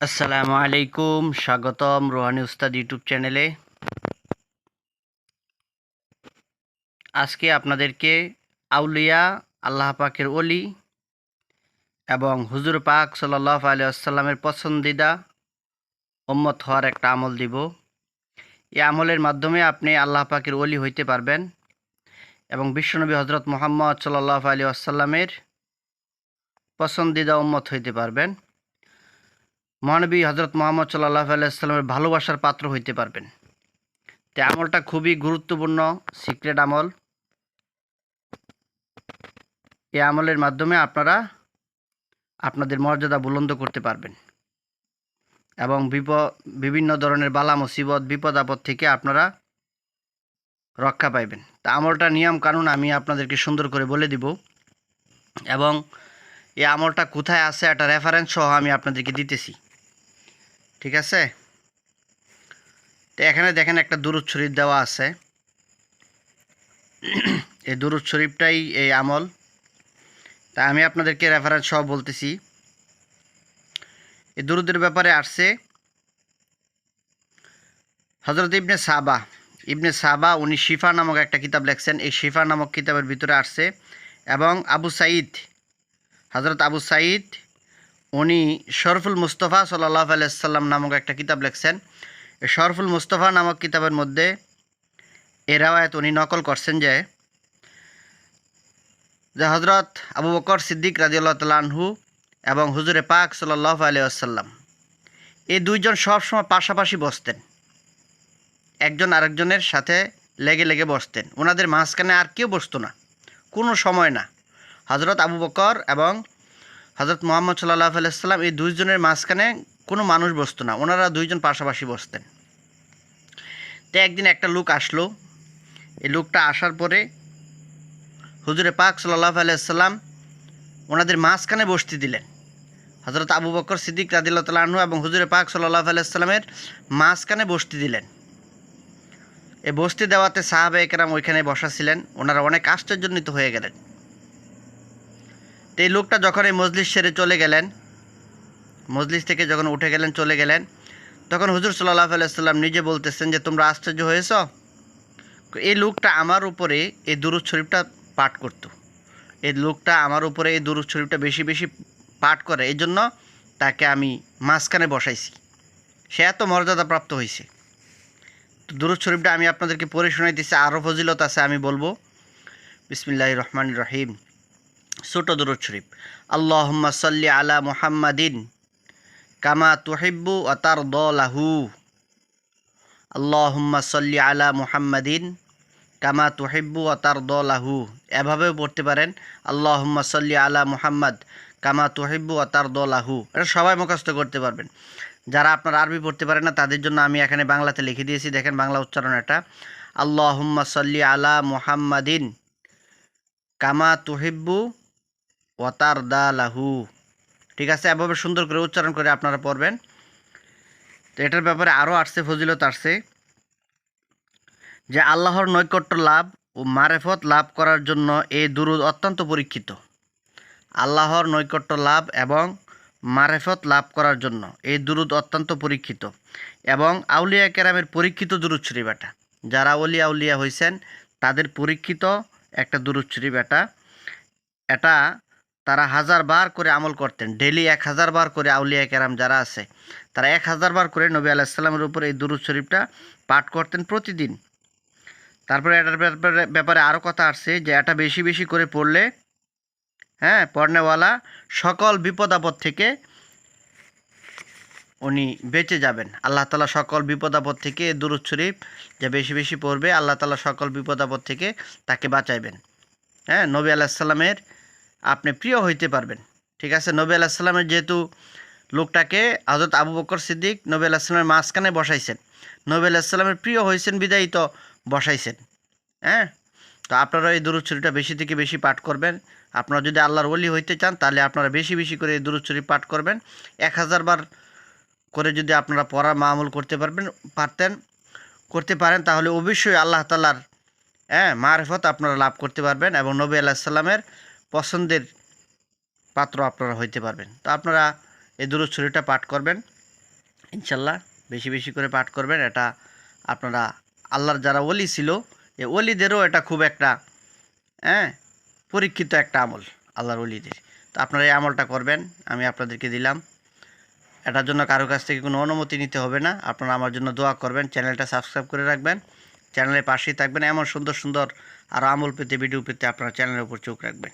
আসসালামু আলাইকুম, স্বাগতম রোহানি উস্তাদ ইউটিউব চ্যানেলে। আজকে আপনাদেরকে আউলিয়া, আল্লাহ পাকের অলি এবং হুজুর পাক সাল্লাহ আলি আসাল্লামের পছন্দিদা উম্মত হওয়ার একটা আমল দিব। এই আমলের মাধ্যমে আপনি আল্লাহ পাকের অলি হইতে পারবেন এবং বিশ্বনবী হজরত মোহাম্মদ সাল্লাহ আলী আসসালামের পছন্দিদা উম্মত হইতে পারবেন। মহানবী হজরত মোহাম্মদ সাল্লাহ আলাইস্লামের ভালোবাসার পাত্র হইতে পারবেন। তো আমলটা খুবই গুরুত্বপূর্ণ, সিক্রেট আমল। এই আমলের মাধ্যমে আপনারা আপনাদের মর্যাদা বুলন্দ করতে পারবেন। এবং বিপ, বিভিন্ন ধরনের বালা মুসিবত, বিপদ আপদ থেকে আপনারা রক্ষা পাইবেন। তা আমলটা নিয়ম কানুন আমি আপনাদেরকে সুন্দর করে বলে দিব। এবং এই আমলটা কোথায় আছে একটা রেফারেন্স সহ আমি আপনাদেরকে দিতেছি। ঠিক আছে? তো এখানে দেখেন একটা দুরুদ শরীফ দেওয়া আছে। এই দুরুদ শরীফটাই এই আমল। তা আমি আপনাদেরকে রেফারেন্স সহ বলতেছি। এই দুরুদের ব্যাপারে আসছে হজরত ইবনে সাবা। ইবনে সাবা, উনি শিফা নামক একটা কিতাব লেখছেন। এই শিফা নামক কিতাবের ভিতরে আসছে এবং আবু সাইদ হজরত আবু সাইদ উনি শরফুল মুস্তফা সাল্লাহ আলাইসাল্লাম নামক একটা কিতাব লেখছেন। শরফুল মুস্তফা নামক কিতাবের মধ্যে এ রাওয়ায়ত উনি নকল করছেন যে হজরত আবু বকর সিদ্দিক রাজিউল্লাহ তালাহু এবং হুজুরে পাক সাল্লাহ আলিয়াসাল্লাম এই দুইজন সবসময় পাশাপাশি বসতেন। একজন আরেকজনের সাথে লেগে লেগে বসতেন। ওনাদের মাঝখানে আর কেউ বসতো না। কোনো সময় না। হজরত আবু বকর এবং হজরত মোহাম্মদ সাল্লাহ আলাইসাল্লাম এই দুইজনের মাঝখানে কোনো মানুষ বসতো না। ওনারা দুইজন পাশাপাশি বসতেন। তো একদিন একটা লোক আসলো। এই লোকটা আসার পরে হুজুরে পাক সাল্লাহ আলাইসাল্লাম ওনাদের মাঝখানে বসতে দিলেন। হজরত আবু বকর সিদ্দিক রাদিল্লাহ তালাহু এবং হুজুরে পাক সাল্লাহ আলাইসাল্লামের মাঝখানে বসতে দিলেন। এ বসতি দেওয়াতে সাহাবে একরাম ওইখানে বসা ছিলেন। ওনারা অনেক আশ্চর্যজনিত হয়ে গেলেন। তো এই লোকটা যখন এই মজলিস সেরে চলে গেলেন, মজলিস থেকে যখন উঠে গেলেন, চলে গেলেন, তখন হুজুর সাল্লাহ আলাইসাল্লাম নিজে বলতেছেন যে, তোমরা আশ্চর্য হয়েছ? এই লোকটা আমার উপরে এই দুরুদ শরীফটা পাঠ করত। এই লোকটা আমার উপরে এই দুরুদ শরীফটা বেশি বেশি পাঠ করে। এই জন্য তাকে আমি মাঝখানে বসাইছি। সে এত মর্যাদা প্রাপ্ত হয়েছে তো দুরুদ শরীফটা আমি আপনাদেরকে পড়ে শোনাইতেছি। আরও ফজিলত আছে, আমি বলব। বিসমিল্লাহ রহমান রহিম। ছোট দুরুদ শরীফ। আল্লাহম্মা সাল্লি আলা মুহাম্মাদিন কামা তুহিব্বু আতার দলাহু আল্লাহম্মা সাল্লি আলা মুহাম্মাদিন কামা তুহিব্বু আতার দলাহু এভাবেও পড়তে পারেন, আল্লাহম্মা সাল্লি আলা মুহাম্মদ কামা তুহিব্বু আতার দলাহু এটা সবাই মুখস্থ করতে পারবেন। যারা আপনার আরবি পড়তে পারেন না, তাদের জন্য আমি এখানে বাংলাতে লিখে দিয়েছি। দেখেন বাংলা উচ্চারণ এটা। আল্লাহম্মা সাল্লি আলা মুহাম্মাদিন কামা তুহিব্বু ওয়াতার দা লাহু। ঠিক আছে? এভাবে সুন্দর করে উচ্চারণ করে আপনারা পড়বেন। তো এটার ব্যাপারে আরও আসছে, ফজিলত আসছে যে আল্লাহর নৈকট্য লাভ ও মারেফত লাভ করার জন্য এই দুরুদ অত্যন্ত পরীক্ষিত। আল্লাহর নৈকট্য লাভ এবং মারেফত লাভ করার জন্য এই দুরুদ অত্যন্ত পরীক্ষিত এবং আউলিয়া কেরামের পরীক্ষিত দুরুদ এটা যারা অলিয়া আউলিয়া হয়েছেন তাদের পরীক্ষিত একটা দুরুদ শরীফ এটা। এটা তারা হাজার বার করে আমল করতেন। ডেলি এক হাজার বার করে আউলিয়া কেরাম যারা আছে, তারা এক হাজার বার করে নবী আলাইসাল্লামের উপরে এই দুরুদ শরীফটা পাঠ করতেন প্রতিদিন। তারপরে এটার ব্যাপারে ব্যাপারে আরও কথা আসছে যে, এটা বেশি বেশি করে পড়লে হ্যাঁ পড়নেওয়ালা সকল বিপদ আপদ থেকে উনি বেঁচে যাবেন। আল্লাহ তালা সকল বিপদ আপদ থেকে দুরুদ শরীফ যে বেশি বেশি পড়বে, আল্লাহ তালা সকল বিপদ আপদ থেকে তাকে বাঁচাইবেন। হ্যাঁ নবী আলাইসাল্লামের আপনি প্রিয় হইতে পারবেন। ঠিক আছে, নবী আলাহিসাল্লামের যেহেতু লোকটাকে হজরত আবু বকর সিদ্দিক নবী আলাহিসাল্লামের মাঝখানে বসাইছেন, নবী আলাহিসাল্লামের প্রিয় হয়েছেন বিদায়ী তো বসাইছেন। হ্যাঁ? তো আপনারা এই দুরুচ্ছরিটা বেশি থেকে বেশি পাঠ করবেন। আপনারা যদি আল্লাহর ওলি হইতে চান, তাহলে আপনারা বেশি বেশি করে এই দুরুচ্ছরি পাঠ করবেন। এক হাজার বার করে যদি আপনারা পড়া মামুল করতে পারবেন, পারতেন, করতে পারেন, তাহলে অবশ্যই আল্লাহ তালার হ্যাঁ মারফত আপনারা লাভ করতে পারবেন এবং নবী আলাহিসাল্লামের পছন্দের পাত্র আপনারা হইতে পারবেন। তো আপনারা এই দুরুদ শরীরটা পাঠ করবেন, ইনশাল্লাহ বেশি বেশি করে পাঠ করবেন। এটা আপনারা, আল্লাহর যারা ওলি ছিল এই ওলিদেরও এটা খুব একটা হ্যাঁ পরীক্ষিত একটা আমল, আল্লাহর ওলিদের। তো আপনারা এই আমলটা করবেন, আমি আপনাদেরকে দিলাম। এটার জন্য কারও কাছ থেকে কোনো অনুমতি নিতে হবে না। আপনারা আমার জন্য দোয়া করবেন, চ্যানেলটা সাবস্ক্রাইব করে রাখবেন। চ্যানেলের পাশেই থাকবেন, এমন সুন্দর সুন্দর আর আমল পেতে, ভিডিও পেতে আপনারা চ্যানেলের উপর চোখ রাখবেন।